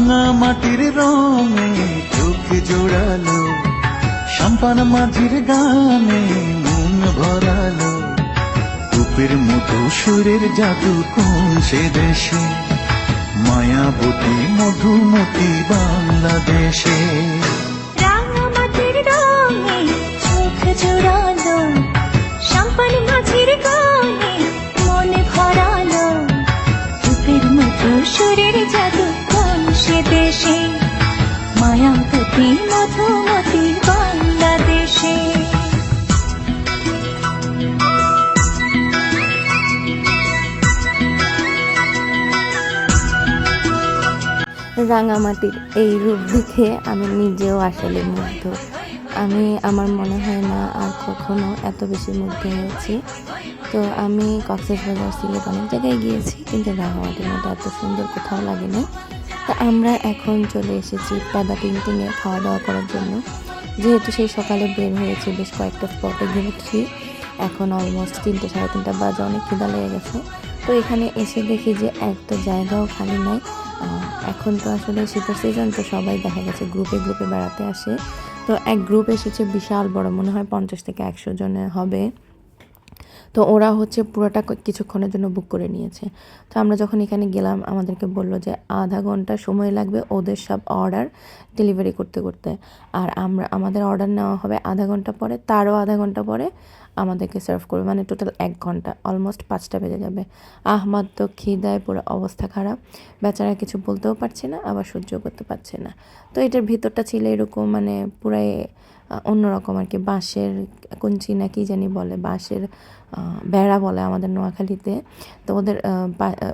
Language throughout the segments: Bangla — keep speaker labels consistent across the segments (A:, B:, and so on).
A: রাঙা মাটির রঙে চোখ জোড়ালো, সম্পান মাঝির গানে মন ভরালো। রূপের মতো সুরের জাদু কোন সে দেশে? মায়াবতী মধুমতি বাংলাদেশে।
B: রাঙামাটির
C: এই রূপ দেখে আমি নিজেও আসলে মুগ্ধ। আমি, আমার মনে হয় না আর কখনো এত বেশি মুগ্ধ হয়েছি। তো আমি কক্সেস বাজার সিলেট অনেক জায়গায় গিয়েছি, কিন্তু রাঙামাটির মতো এত সুন্দর কোথাও লাগেনি। তো আমরা এখন চলে এসেছি পাদা টিংটিংয়ে খাওয়া দাওয়া করার জন্য। যেহেতু সেই সকালে বের হয়েছে বেশ কয়েকটা স্পটে ঘুরেছি, এখন অলমোস্ট তিনটে, সাড়ে তিনটা বাজে, অনেক খিদা লেগে গেছে। তো এখানে এসে দেখি যে একটা জায়গাও খালি নাই। এখন তো আসলে শীতের সিজন তো সবাই দেখা গেছে গ্রুপে গ্রুপে বেড়াতে আসে। তো এক গ্রুপ এসেছে বিশাল বড়, মনে হয় পঞ্চাশ থেকে একশো জনে হবে। তো ওরা হচ্ছে পুরোটা কিছুক্ষণের জন্য বুক করে নিয়েছে। তো আমরা যখন এখানে গেলাম, আমাদেরকে বলল যে আধা ঘণ্টা সময় লাগবে ওদের সব অর্ডার ডেলিভারি করতে করতে। আর আমরা, আমাদের অর্ডার নেওয়া হবে আধা ঘণ্টা পরে, তারও আধা ঘণ্টা পরে আমাদেরকে সার্ভ করবে। মানে টোটাল এক ঘণ্টা অলমোস্ট পাঁচটা বেজে যাবে। আহমাদ তো খিদায় পুরো অবস্থা খারাপ। বেচারা কিছু বলতেও পারছে না, আবার সহ্য করতে পারছে না। তো এটার ভিতরটা ছিল এরকম মানে পুরাই অন্যরকম আর কি। বাঁশের কঞ্চি না কি জানি বলে, বাঁশের বেড়া বলে আমাদের নোয়াখালীতে। তো ওদের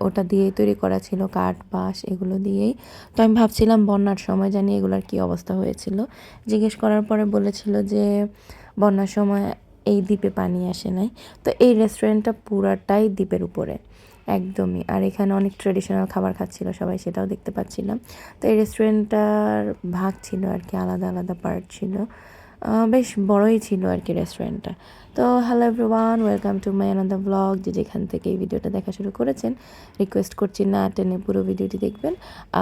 C: ওটা দিয়েই তৈরি করা ছিল, কাঠ, বাঁশ, এগুলো দিয়েই। তো আমি ভাবছিলাম বন্যার সময় জানি এগুলোর কি অবস্থা হয়েছিল। জিজ্ঞেস করার পরে বলেছিল যে, বন্যার সময় এই দ্বীপে পানি আসে নাই। তো এই রেস্টুরেন্টটা পুরাটাই দ্বীপের উপরে। একদমই। আর এখানে অনেক ট্রেডিশনাল খাবার খাচ্ছিল সবাই, সেটাও দেখতে পাচ্ছিলাম। তো এই রেস্টুরেন্টটার ভাগ ছিল আর কি, আলাদা আলাদা পার্ট ছিল। বেশ বড়ই ছিল আর কি রেস্টুরেন্টটা তো hello everyone welcome to my another blog যে যেখান থেকে এই ভিডিওটা দেখা শুরু করেছেন রিকোয়েস্ট করছি না টেনে পুরো ভিডিওটি দেখবেন।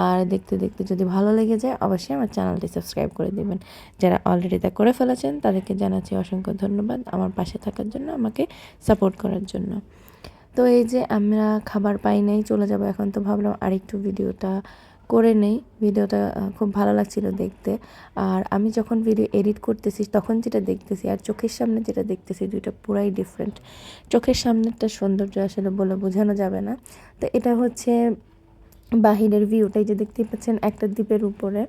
C: আর দেখতে দেখতে যদি ভালো লেগে যায়, অবশ্যই আমার চ্যানেলটি সাবস্ক্রাইব করে দেবেন। যারা অলরেডি তা করে ফেলেছেন, তাদেরকে জানাচ্ছি অসংখ্য ধন্যবাদ আমার পাশে থাকার জন্য, আমাকে সাপোর্ট করার জন্য। তো এই যে আমরা খাবার পাই নাই, চলে যাব এখন। তো ভাবলাম আরেকটু ভিডিওটা করে নেই। ভিডিওটা খুব ভালো লাগছিল দেখতে। আর আমি যখন ভিডিও এডিট করতেছি, তখন যেটা দেখতেছি আর চোখের সামনে যেটা দেখতেছি, দুইটা পুরাই ডিফারেন্ট চোখের সামনেরটা সৌন্দর্য আসলে বলে বোঝানো যাবে না। তো এটা হচ্ছে বাহিরের ভিউটাই যে দেখতে পাচ্ছেন, একটা দ্বীপের উপরে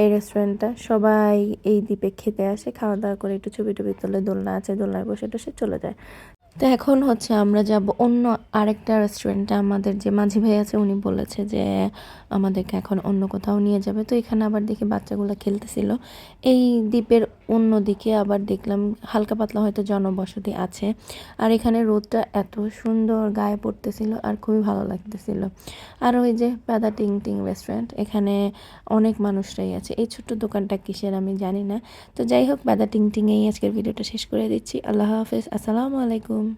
C: এই রেস্টুরেন্টটা সবাই এই দ্বীপে খেতে আসে খাওয়া দাওয়া করে একটু ছবি টবি তোলে, দোলনা আছে, দোলনায় বসে টসে চলে যায়। তো এখন হচ্ছে আমরা যাব অন্য আরেকটা রেস্টুরেন্টে আমাদের যে মাঝি ভাই আছে, উনি বলেছে যে আমাদেরকে এখন অন্য কোথাও নিয়ে যাবে। তো এখানে আবার দেখি বাচ্চাগুলো খেলতেছিল। এই দ্বীপের অন্য দিকে আবার দেখলাম হালকা পাতলা হয়তো জনবসতি আছে। আর এখানে রোদটা এত সুন্দর, গায়ে পড়তেছিল আর খুবই ভালো লাগতেছিল। আর ওই যে প্যাদা টিং টিং রেস্টুরেন্ট এখানে অনেক মানুষরাই আছে। এই ছোট্ট দোকানটা কিসের আমি জানি না। তো যাই হোক প্যাদা টিং টিংয়েই আজকের ভিডিওটা শেষ করে দিচ্ছি। আল্লাহ হাফেজ। আসসালামু আলাইকুম।